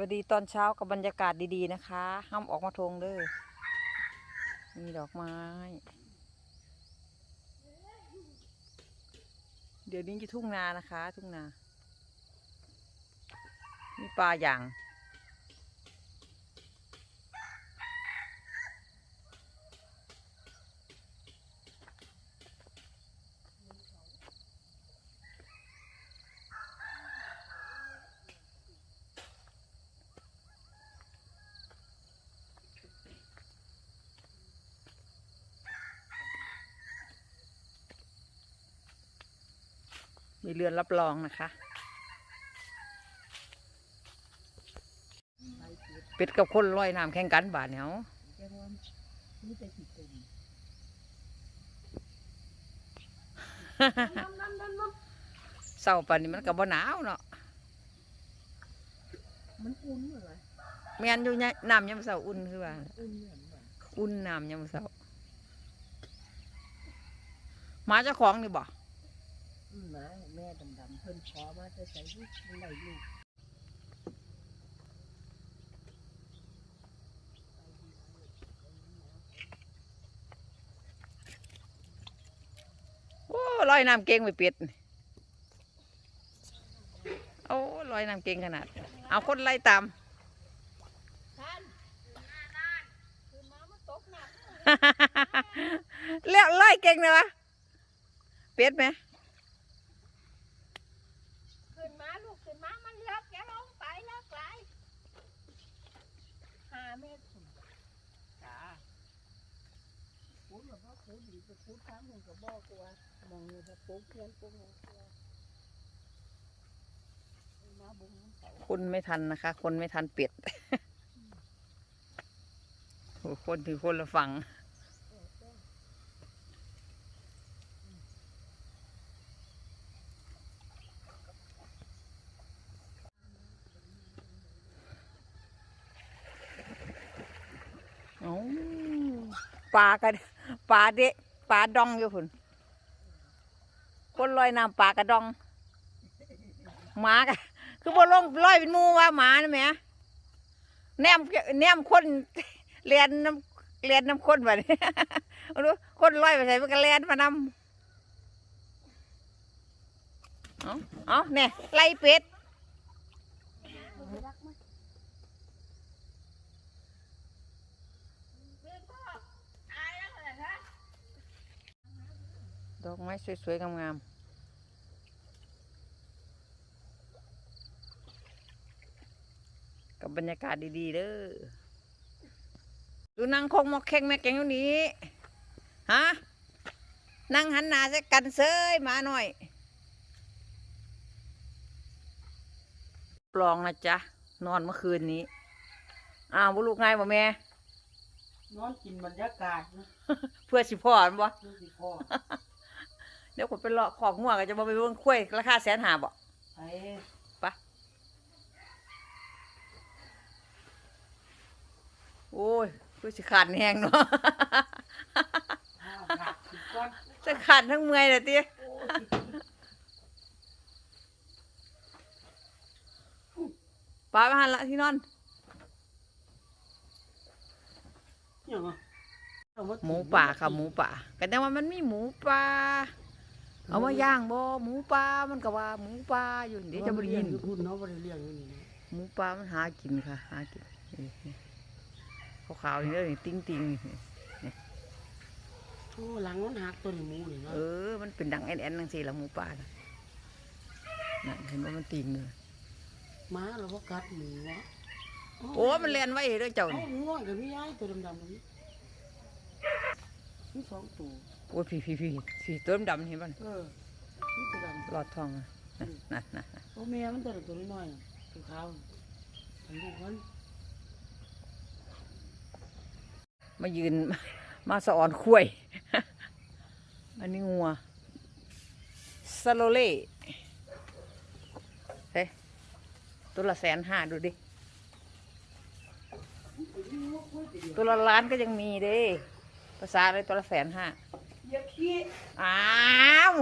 วัสดีตอนเช้ากับบรรยากาศดีๆนะคะ ห้ามออกมาทงเด้อมีดอกไม้ เดี๋ยวนี้จะทุ่งนานะคะ ทุ่งนา มีปลาอย่าง มีเรือนรับรองนะคะเป็ดกับคนลอยน้ำแข่งกันบาดเนี่ยเอาจังว่ามีแต่ขี้ตุ่มน้ำน้ำน้ำน้เศร้าปานนี้มันก็บ่หนาวเนาะำมันอุ่นเหรอแม่นอยู่เนี่ยน้ำยามเศร้าอุ่นคือว่าอุ่นเหมือนว่าอุ่นน้ำยามเศร้าหมาเจ้าของนี่บ่ มหมาแม่ดำๆเพิ่นขอมาจะใส่ลูกมันไหลลูกโอ้ลอยน้ำเก่งไปเป็ดโอ้ลอยน้ำเก่งขนาด เอาคนไล่ตามท่านคือหมามันตกน้แล้วลอยเก่งเลยวะเป็ดไหมำขึ้นมาลูกขึ้นมามันเลิกอย่าลง ไปเลิกไปหาแม่คุณจ้าพูดแบบว่าพูดดีไปพูดครั้งหนึ่งก็บอกกูว่ามองเลยแบบปุ๊บเพี้ยนปุ๊บเพี้ยนตัวมาบุ้งมันเต่าคนไม่ทันนะคะ คนไม่ทันเป็ด โอ้คนถือคนละฝั่งเอา ปลากันปลาเดะปลาดองอยู่คุณคนลอยน้ำปลากระดองหมากะคือบ่ลงร้อยเป็นมูว่าหมานะแหม่แนมแนมคนเรียนน้ำเรียนน้ำคนแบบนี้รู้คนร้อยไปใส่มันก็เรียนมานำเอาเอาเนี่ยไล่เป็ด ดอกไม้สวยๆ งามๆกับบรรยากาศดีๆเด้อ ดูนางคงมอกแข่งแม่แกงอยู่นี้ ฮะนั่งหันหน้าใส่กันเซยมาหน่อย ปลองนะจ๊ะ นอนเมื่อคืนนี้ อ้าวบุลูกไงบ่แม่ นอนกินบรรยากาศนะ เพื่อสิพ่อมันบ่ดูสิพ่อ เดี๋ยวผมไปเลาะขอกงัวก็จะมาไปเบิ่งคุ้ยราคาแสนหาบ่ไปไปะโอ้ยคือสิขาดแหงเนาะห้าหักสิบก้อนจะขาดทั้งเมื่อยเลยติโอ้ยป้าไปหันละที่นอนยังไงหมูป่าค่ะหมูป่ากันแต่ว่ามันมีหมูป่า เอามาย่างบ่หมูป่ามันก็ว่าหมูป่าอยู่เดี๋ยวจะบ่ได้ยินพูดเนาะบ่ได้เลี้ยงอยู่นี่นะหมูป่ามันหากินค่ะ หากินนี่นี่ขาวๆนี่เด้อนี่ติ้งติงๆนี่โอ้หลังมันหักตัวนี้หมูนี่เนาะเออมันเป็นดังแอนๆจังซี่ละหมูป่าน่ะนั่นเห็นว่ามันติงเลยหม้าเราก็กัดหมูวะโอ้มันเรียนไว้เด้อเจ้าเอ้านี่ง่วงกับพี่ยายตัวดำๆนี้มีสองตัว โอ้ยพี่พี่พี่พี่ตัวดำๆเห็นป่ะเออนี่ตัวดำหลอดทองอะนั่นนั่นนั่นโอ้แม่มันตัวตัวน้อยๆน่ะตัวขาวน่ะอันลูกมันมายืนมาสะออนคุ้ยอันนี้งัวสโลเล่เฮ้ยตัวละแสนห้าดูดิ ตัวละล้านก็ยังมีเด้ ภาษาอะไรตัวละแสนห้า อย่าขี้อ้าว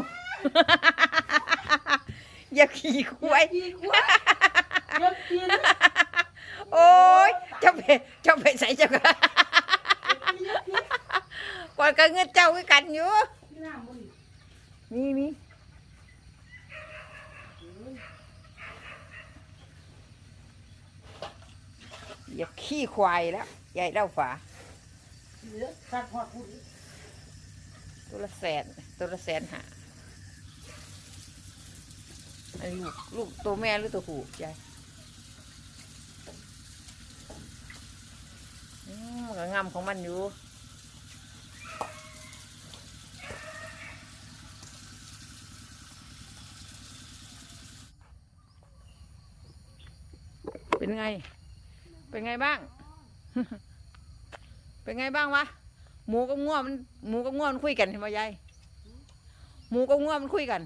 อย่าขี่ควายขี้ควายอย่าขี้นะไปเจ้าไปใส่เจ้าก็ก่อนก็เงินเจ้าคือกันอยู่ที่น้ำมันมีมีอย่าขี้ควายแล้วใหญ่เล่าฝาเหลือสัตว์หอดหุ่น ตัวละแสนตัวละแสนหาอันนี้ลูกลูกตัวแม่หรือตัวผู้ยายอืมมันก็งามของมันอยู่เป็นไง เป็นไงบ้าง เป็นไงบ้างวะ หมูกับง่วมันหมูกับง่วมันคุยกันเห็นไหมยายหมูกับง่วมันคุยกัน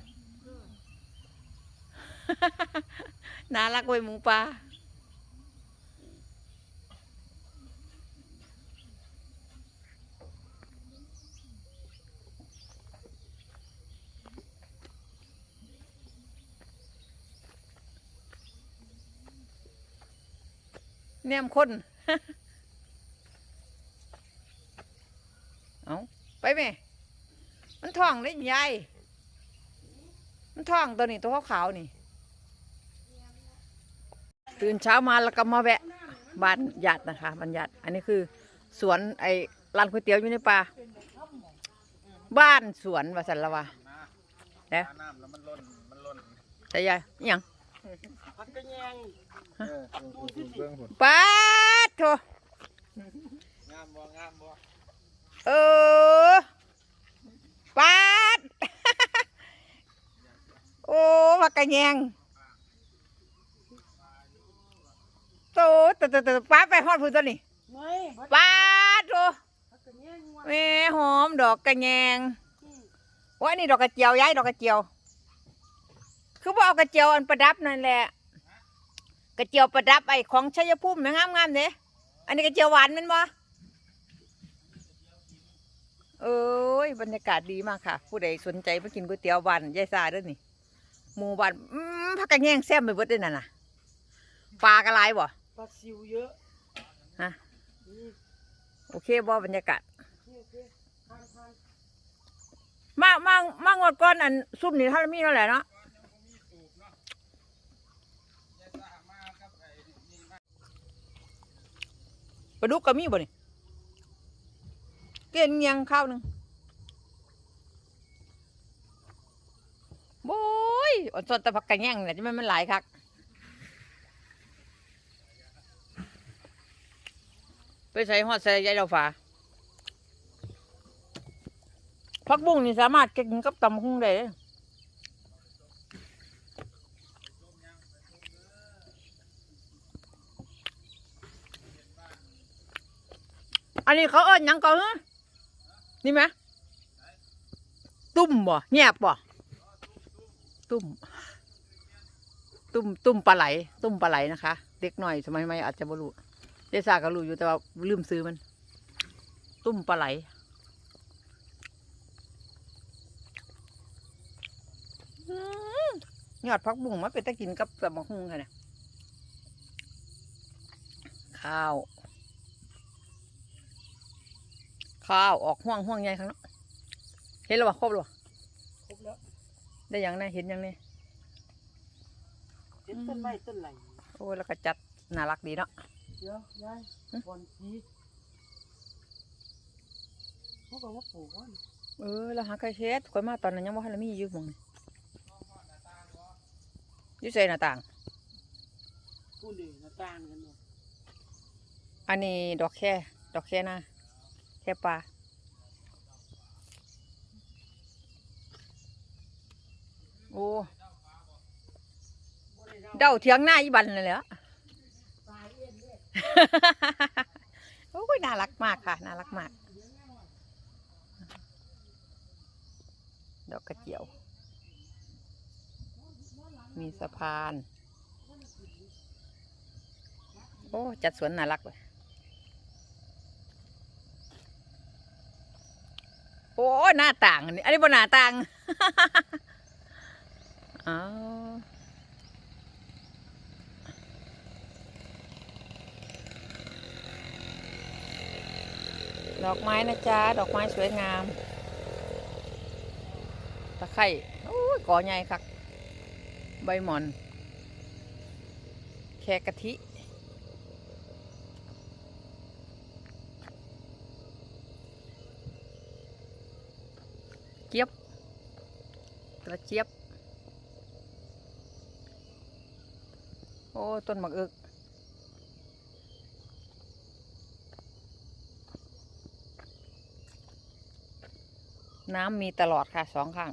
น่ารักเว้ยหมูปลาแนมคน เอาไปไหม มัน ท้องได้ยายมันท้องตัวนี้ตัวขาวๆนี่ ตื่นเช้ามาแล้วก็มาแวะบ้านญาตินะคะบ้านญาติอันนี้คือสวนไอ้ร้านก๋วยเตี๋ยวอยู่ในป่าบ้านสวนวาสันละวะแล้วน้ำแล้วมันล่นมันล่นแต่ยายยังพักกระแยงเออเบื้องผลป้าดโถงามบ่งามบ่เออ ป้าด โอ้มากระแยงโตตตตป้าดไปฮอดพื้นตัวนี้ไม่พักป้าดโถกระแยงว่ะแม่หอมดอกกระแยงว่านี่ดอกกระเจียวย้ายดอกกระเจียว คือว่าเอากระเจียวอันประดับนั่นแหละ กระเจียวประดับไอ้ของชัยภูมิงามงามๆเด้อันนี้กระเจียวหวานแมันบ่ เอ้ยบรรยากาศดีมากค่ะ ผู้ใดสนใจมากินก๋วยเตี๋ยวบ้านยายซาเด้วยนี่หมู่บ้านอืมพักกระแยงแซ่บไปเบิดเลยนั่นน่ะปลากระไรบ่ปลาซิวเยอะฮะนี่โอเคบ่บรรยากาศนี่โอเคทานทานมากมากมากงวดก้อนอันซุปนี่ถ้ามีเท่าไหร่เนาะปลาดุกก็มีบ่นี่เกณฑ์ยังข้าวหนึ่งโอ้ยอ่อนสนแตะพักกันแย่งเนี่ยจะไมันมันหลายคักไปใส่หอดใส่ใยเราฝาผักบุ้งนี่สามารถกินกับตำคุ้งได้อันนี้เขาเอิ้นยังก่อนฮะ นี่ไหมตุ่มบ่แงบบ่ตุ่มตุ่มตุ่มปลาไหล ตุ่มปลาไหลนะคะ เด็กหน่อยสมัยใหม่อาจจะบ่รู้เดซ่าก็รู้อยู่แต่ว่าลืมซื้อมัน ตุ่มปลาไหลอืมยอดพักบุ้งมาเป็นตะกินกับสมะฮุงค่ะเนี่ยข้าว ข้าวออกห่วงห่วงใหญ่ข้างเนอกเห็นแล้ววะครบแล้ววะครบแล้วได้ยังไงเห็นยังไงเห็นต้นไม้ต้นไหลโอ้ยแล้วก็จัดน่ารักดีเนาะเดี๋ยวยายหึก่อนทีเขาบอกว่าปลูกว่าเออแล้วหาไก่เช็ดคอยมาตอนนั้นยังว่าให้มีอยู่หมองนี่อยู่ใส่หน้าต่างผู้เดียวหน้าต่างกันเนาะอันนี้ดอกแค่ดอกแค่หน้า แค่ปลาโอ้เดาเถียงหน้าอีบันเลยเหรอตายเอ็นเลยโอ้ยน่ารักมากค่ะ น่ารักมาก ดอกกระเจียว มีสะพาน โอ้ จัดสวนน่ารักเลย โอ้หน้าต่างอันนี้อันนี้บนหน้าต่างอ้าดอกไม้นะจ๊ะ ดอกไม้สวยงาม ตะไคร่โอ้ยก่อใหญ่คัก ใบหมอน แค่กะทิ เจี๊ยบกระเจี๊ยบ โอ้ต้นหมักอึกน้ำมีตลอดค่ะสองข้าง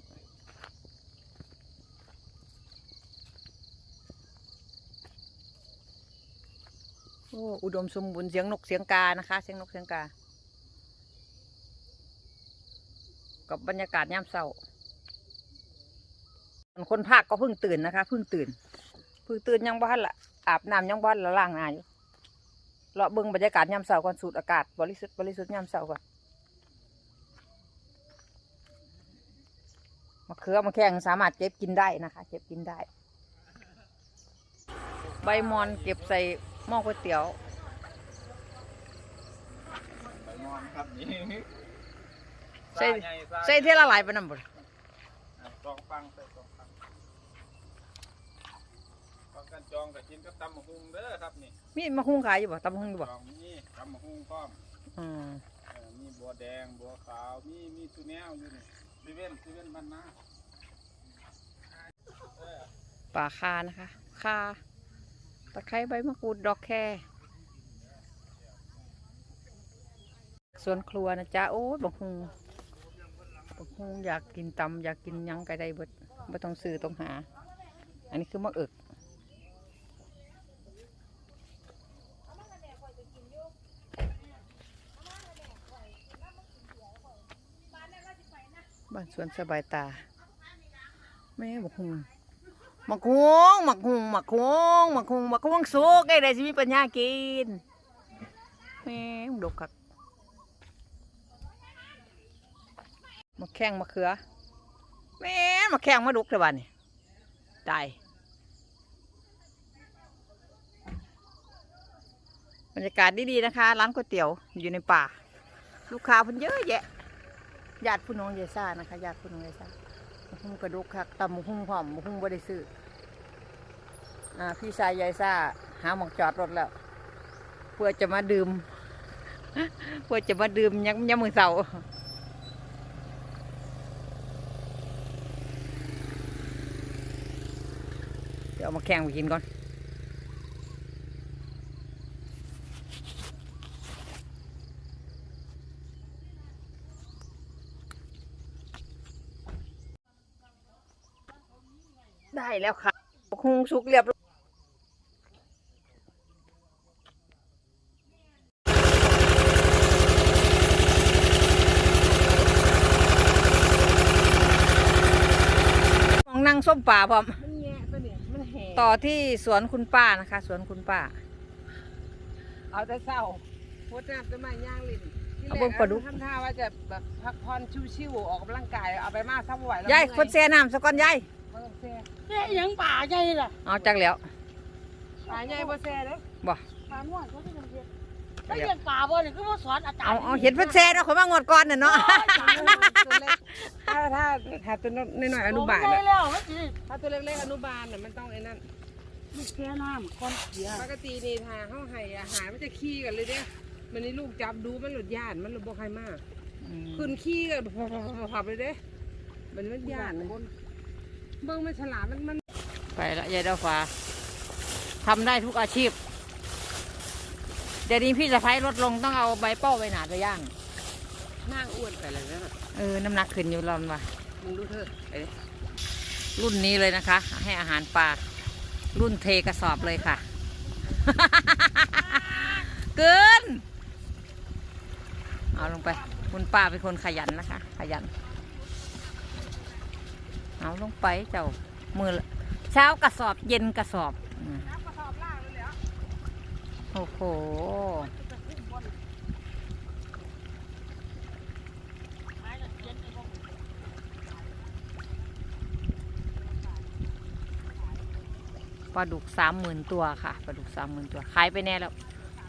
โอ้ อุดมสมบูรณ์เสียงนกเสียงกานะคะ เสียงนกเสียงกา กับบรรยากาศยามเช้าคนภาคก็เพิ่งตื่นนะคะเพิ่งตื่นเพิ่งตื่นยังบ้านละอาบน้ำยังบ้านละล่างหน้าอยู่เลาะเบิ่งบรรยากาศยามเช้าก่อนสูดอากาศบริสุทธิ์บริสุทธิ์ยามเช้าก่อนมะเขือมะแข้งสามารถเก็บกินได้นะคะ เก็บกินได้ ใบมอนเก็บใส่หม้อก๋วยเตี๋ยวไปมองครับนี่ ใส่ซ่าใหญ่ซ่าใส่เท่าละหลายไปนำบ่อะจองฟังใส่จองฟังฟังกันจองกับกินกับตำมะฮุงเด้อครับนี่มีมะฮุ่งขายอยู่บ่ตำมะฮุ่งอยู่จบ่องมีตำมะฮุงพร้อมอืมเออมีบัวแดงบัวขาวมีมีสุแนวอยู่นี่ซีเว่นซีเว่นบ้านนาเออป่าคานะคะคาตะไคร้ใบมะกรูดดอกแคสวนครัวนะจ๊ะโอ้ยบักฮุง บักฮงอยากกินตำอยากกินยังก็ได้บดบ่ต้องซื้อต้องหา อันนี้คือมะเอิกบ้านสวนสบายตาแม่บักฮงบักฮงบักฮงบักฮงบักฮงบักฮงสุกไอ้ได้สิมีปัญญากินแม่ดกคักมา แข้งมะเขือแม่มาแข้งมาดุกเถอะบ้านนี่ตายบรรยากาศดีๆนะคะ ร้านก๋วยเตี๋ยวอยู่ในป่า ลูกค้าเพิ่นเยอะแยะญาติผู้น้องยายซ่านะคะญาติผู้น้องยายซ่าหมูหุ้งกระดูกคักตำหมูหุ้งหอมหมูหุ้งบ่ได้ซื้อพี่ชายยายซ่าหาหมองจอดรถแล้ว เพื่อจะมาดื่ม เพื่อจะมาดื่มยักยามมือเสา เดี๋ยวเอามาแข่งไปกินก่อนได้แล้วค่ะคงสุกเรียบร้อยมองนั่งส้มป่าพร้อม ต่อที่สวนคุณป้านะคะ สวนคุณป้า เอาแต่เศร้าโคตรน้ำต้นไม้ย่างลิ้นที่แรเอาเบิ่งปลาดุก ทำท่าว่าจะแบบพักผ่อนชิวๆออกกำลังกายเอาไปมาซ้ำไหวแล้วยายเมื่อคนแซ่น้ำสะก้อนยายบ่ต้องแซ่แค่ยังป่าใหญ่ล่ะเอาจักแล้วปลาใหญ่บ่แซ่เด้อบ่ ป่าม่วนเขา ที่มันเรียนถ้าเรียนป่าบ่เนี่ยคือว่าสอนอาจารย์เอาเอาเห็นเพิ่นแซ่เนาะคนมางวดก่อนน่ะเนาะตัวเล็กถ้าถ้าถ้าตัวน้อยๆอนุบาลได้น่ะแล้วมันสิถ้าตัวเล็กๆอนุบาลน่ะมันต้องไอ้นั่นมันแค่น้ำก้อนเสียปกตินี่ถ้าเฮาให้อาหารมันจะขี้กันเลยเด้มันนี่ลูกจับดูมันหลุดย่านมันหลุดบ่ใครมากขึ้นขี้กันพับเลยเด้ มันมันย่านเบิ่งมันฉลาดมันมันไปละยายดาวฟ้าทำได้ทุกอาชีพ เดี๋ยวนี้พี่สะพ้ายลดลงต้องเอาใบเป้าใบหนาไปย่าง นั่งอ้วนไปเลยนะเออ น้ำหนักขึ้นอยู่รอนว่ะ มึงดูเถอะไอ้รุ่นนี้เลยนะคะ ให้อาหารปลา รุ่นเทกระสอบเลยค่ะ เกิน เอาลงไป คุณป้าเป็นคนขยันนะคะ ขยัน เอาลงไปเจ้ามือละเช้ากระสอบเย็นกระสอบอืม โอ้โห ปลาดุกสามหมื่นตัวค่ะ ปลาดุกสามหมื่นตัว ขายไปแน่แล้ว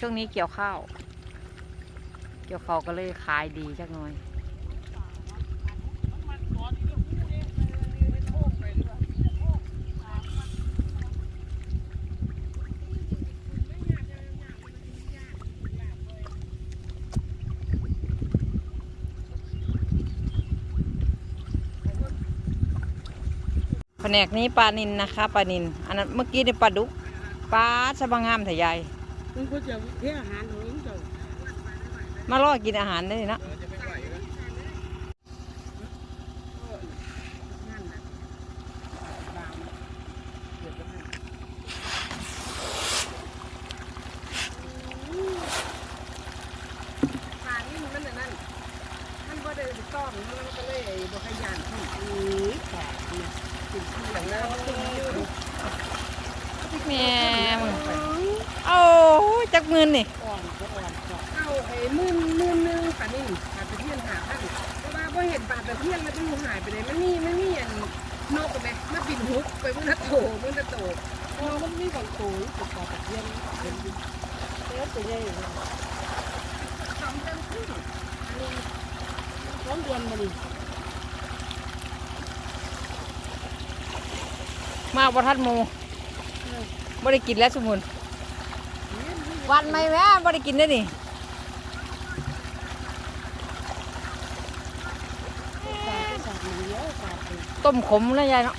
ช่วงนี้เกี่ยวข้าว เกี่ยวข้าวก็เลยขายดีจักหน่อย ผนกนี้ปลานินนะคะปลานินอันนั้นเมื่อกี้นี่ปลาดุกปลาสะบางงามถ่ายใหญ่มึงก็จะเที่ยวอาหารของมึงเจ้ามาล่อกินอาหารได้เนาะ นั่นน่ะบางเดี๋ยวจะให้ปลานี่มันน่ะนั่น มันบ่ได้ต้องมันก็เลยบ่ขยันขึ้นอือแปลกเนี่ยกินที่หลังแล้วก็อยู่ แม่มึงโอ้ยจักเงินนี่ อ่อนก็อ่อนจ้ะ เอาไอ้มื่นมื่นหนึงปลานี่ปลาตะเพียนหาพันเพราะว่าพอเห็นปลาตะเพียนแล้วมันหายไปเลยมันมีมันมีอันนกไหมมันบินฮุบ ไปมันละโตมันละโตโอ้มันมีบางตัวติดต่อตะเพียนเห็นเอ๊ะตัวใหญ่เลยสองเดือนครึ่งสองเดือนมาดิมากประทัดหมูไม่ได้กินแล้วสมุนวันไหมแม่ไม่ได้กินได้นี่สาดสาดมันเยอะสาดเลยต้มขมนะยายเนาะ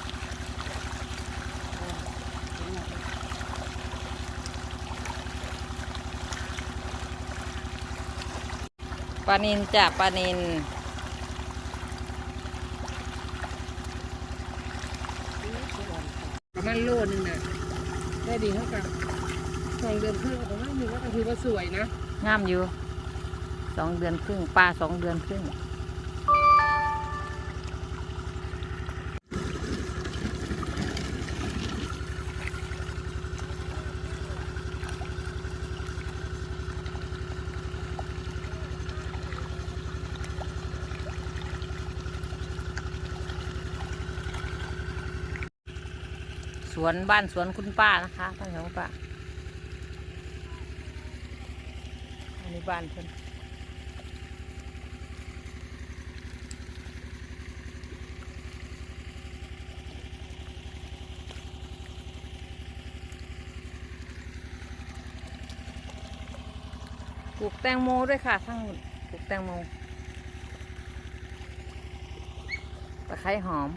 ปลานินจ้ะปลานินประมาณโลนึงน่ะได้ดีเท่ากับสองเดือนครึ่งประมาณนึงก็ถือว่าสวยนะ งามอยู่สองเดือนครึ่งปลาสองเดือนครึ่ง สวนบ้านสวนคุณป้านะคะบ้านของป้าอันนี้บ้านเพิ่นปลูกแตงโมด้วยค่ะทั้งปลูกแตงโมตะไคร้หอม